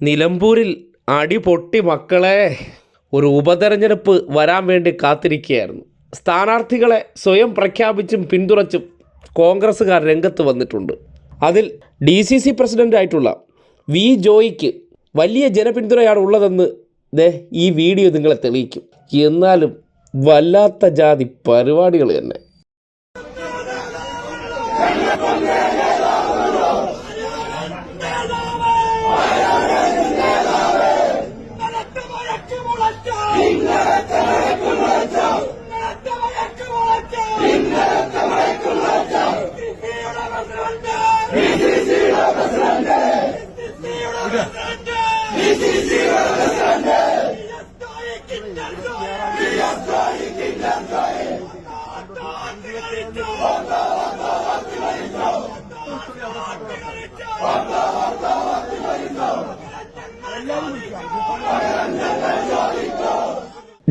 നിലമ്പൂരിൽ അടി പൊട്ടി മക്കളെ ഒരു ഉപതെരഞ്ഞെടുപ്പ് വരാൻ വേണ്ടി കാത്തിരിക്കുകയായിരുന്നു. സ്ഥാനാർത്ഥികളെ സ്വയം പ്രഖ്യാപിച്ചും പിന്തുണച്ചും കോൺഗ്രസ്സുകാർ രംഗത്ത് വന്നിട്ടുണ്ട്. അതിൽ ഡി സി സി പ്രസിഡന്റായിട്ടുള്ള വി ജോയിക്ക് വലിയ ജനപിന്തുണയാണ് ഉള്ളതെന്ന് ദേ ഈ വീഡിയോ നിങ്ങളെ തെളിയിക്കും. എന്നാലും വല്ലാത്ത ജാതി പരിപാടികൾ തന്നെ.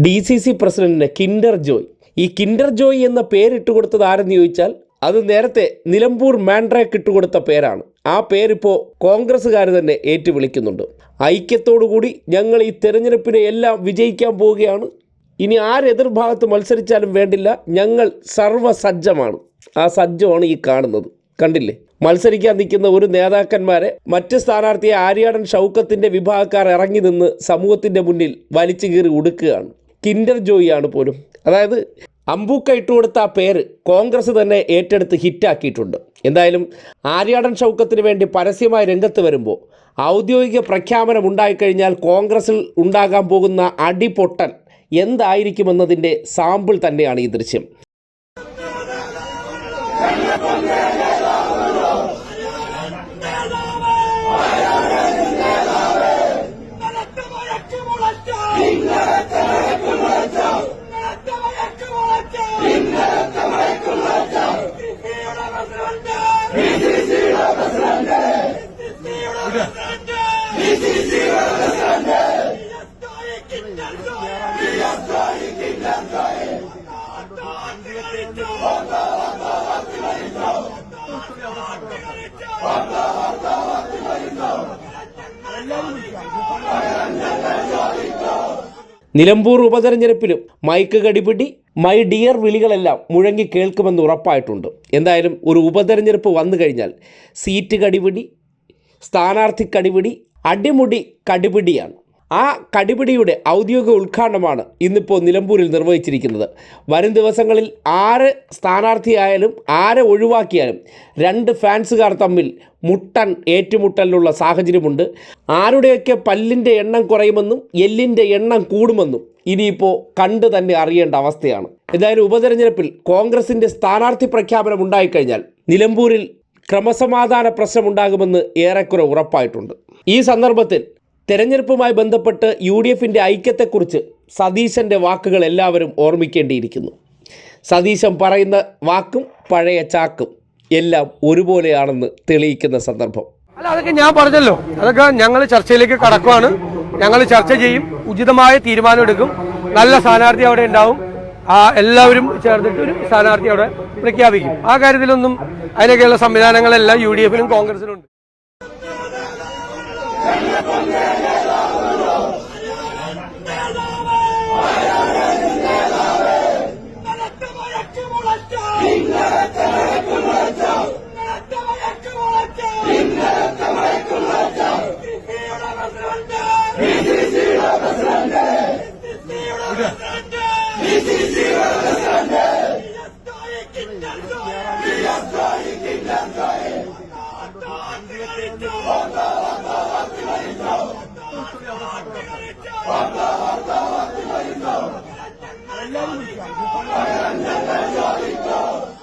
ഡി സി സി പ്രസിഡന്റിന് കിൻഡർ ജോയ്. ഈ കിൻഡർ ജോയ് എന്ന പേരിട്ട് കൊടുത്തത് ആരെന്ന് ചോദിച്ചാൽ അത് നേരത്തെ നിലമ്പൂർ മാൻഡ്രാക്ക് ഇട്ടുകൊടുത്ത പേരാണ്. ആ പേരിപ്പോൾ കോൺഗ്രസ്സുകാർ തന്നെ ഏറ്റുവിളിക്കുന്നുണ്ട്. ഐക്യത്തോടുകൂടി ഞങ്ങൾ ഈ തെരഞ്ഞെടുപ്പിനെ എല്ലാം വിജയിക്കാൻ പോവുകയാണ്. ഇനി ആരെതിർഭാഗത്ത് മത്സരിച്ചാലും വേണ്ടില്ല. ഞങ്ങൾ സർവസജ്ജമാണ്. ആ സജ്ജമാണ് ഈ കാണുന്നത്. കണ്ടില്ലേ? മത്സരിക്കാൻ നിൽക്കുന്ന ഒരു നേതാക്കന്മാരെ മറ്റ് സ്ഥാനാർത്ഥിയെ ആര്യാടൻ ഷൗക്കത്തിന്റെ വിഭാഗക്കാർ ഇറങ്ങി നിന്ന് സമൂഹത്തിന്റെ മുന്നിൽ വലിച്ചു കീറി ഉടുക്കുകയാണ്. കിൻഡർ ജോയിയാണ് പോലും. അതായത് അമ്പൂക്ക ഇട്ടുകൊടുത്ത ആ പേര് കോൺഗ്രസ് തന്നെ ഏറ്റെടുത്ത് ഹിറ്റാക്കിയിട്ടുണ്ട്. എന്തായാലും ആര്യാടൻ ഷൗക്കത്തിന് വേണ്ടി പരസ്യമായി രംഗത്ത് വരുമ്പോൾ ഔദ്യോഗിക പ്രഖ്യാപനം ഉണ്ടായിക്കഴിഞ്ഞാൽ കോൺഗ്രസിൽ ഉണ്ടാകാൻ പോകുന്ന അടിപൊട്ടൻ എന്തായിരിക്കുമെന്നതിന്റെ സാമ്പിൾ തന്നെയാണ് ഈ ദൃശ്യം. നിലമ്പൂർ ഉപതെരഞ്ഞെടുപ്പിലും മൈക്ക് കടിപിടി മൈ ഡിയർ വിളികളെല്ലാം മുഴങ്ങി കേൾക്കുമെന്ന് ഉറപ്പായിട്ടുണ്ട്. എന്തായാലും ഒരു ഉപതെരഞ്ഞെടുപ്പ് വന്നു കഴിഞ്ഞാൽ സീറ്റ് കടിപിടി സ്ഥാനാർത്ഥി കടിപിടി അടിമുടി കടിപിടിയാണ്. ആ കടിപിടിയുടെ ഔദ്യോഗിക ഉദ്ഘാടനമാണ് ഇന്നിപ്പോൾ നിലമ്പൂരിൽ നിർവഹിച്ചിരിക്കുന്നത്. വരും ദിവസങ്ങളിൽ ആര് സ്ഥാനാർത്ഥിയായാലും ആരെ ഒഴിവാക്കിയാലും രണ്ട് ഫാൻസുകാർ തമ്മിൽ മുട്ടൻ ഏറ്റുമുട്ടലിനുള്ള സാഹചര്യമുണ്ട്. ആരുടെയൊക്കെ പല്ലിന്റെ എണ്ണം കുറയുമെന്നും എല്ലിന്റെ എണ്ണം കൂടുമെന്നും ഇനിയിപ്പോൾ കണ്ട് തന്നെ അറിയേണ്ട അവസ്ഥയാണ്. എന്തായാലും ഉപതെരഞ്ഞെടുപ്പിൽ കോൺഗ്രസിന്റെ സ്ഥാനാർത്ഥി പ്രഖ്യാപനം ഉണ്ടായിക്കഴിഞ്ഞാൽ നിലമ്പൂരിൽ ക്രമസമാധാന പ്രശ്നമുണ്ടാകുമെന്ന് ഏറെക്കുറെ ഉറപ്പായിട്ടുണ്ട്. ഈ സന്ദർഭത്തിൽ തെരഞ്ഞെടുപ്പുമായി ബന്ധപ്പെട്ട് യു ഡി എഫിന്റെ ഐക്യത്തെക്കുറിച്ച് സതീശന്റെ വാക്കുകൾ എല്ലാവരും ഓർമ്മിക്കേണ്ടിയിരിക്കുന്നു. സതീശൻ പറയുന്ന വാക്കും പഴയ ചാക്കും എല്ലാം ഒരുപോലെയാണെന്ന് തെളിയിക്കുന്ന സന്ദർഭം. അല്ല അതൊക്കെ ഞാൻ പറഞ്ഞല്ലോ. അതൊക്കെ ഞങ്ങൾ ചർച്ചയിലേക്ക് കടക്കുവാണ്. ഞങ്ങൾ ചർച്ച ചെയ്യും. ഉചിതമായ തീരുമാനം എടുക്കും. നല്ല സ്ഥാനാർത്ഥി അവിടെ ഉണ്ടാവും. ആ എല്ലാവരും ചേർന്നിട്ട് ഒരു സ്ഥാനാർത്ഥി അവിടെ പ്രഖ്യാപിക്കും. ആ കാര്യത്തിലൊന്നും അതിനൊക്കെയുള്ള സംവിധാനങ്ങളെല്ലാം യു ഡി എഫിലും കോൺഗ്രസിലും ഉണ്ട്. ഇന്നലത്തെ മഴയ്ക്ക് മുളച്ച ഇന്നലത്തെ മഴയ്ക്ക് Gracias.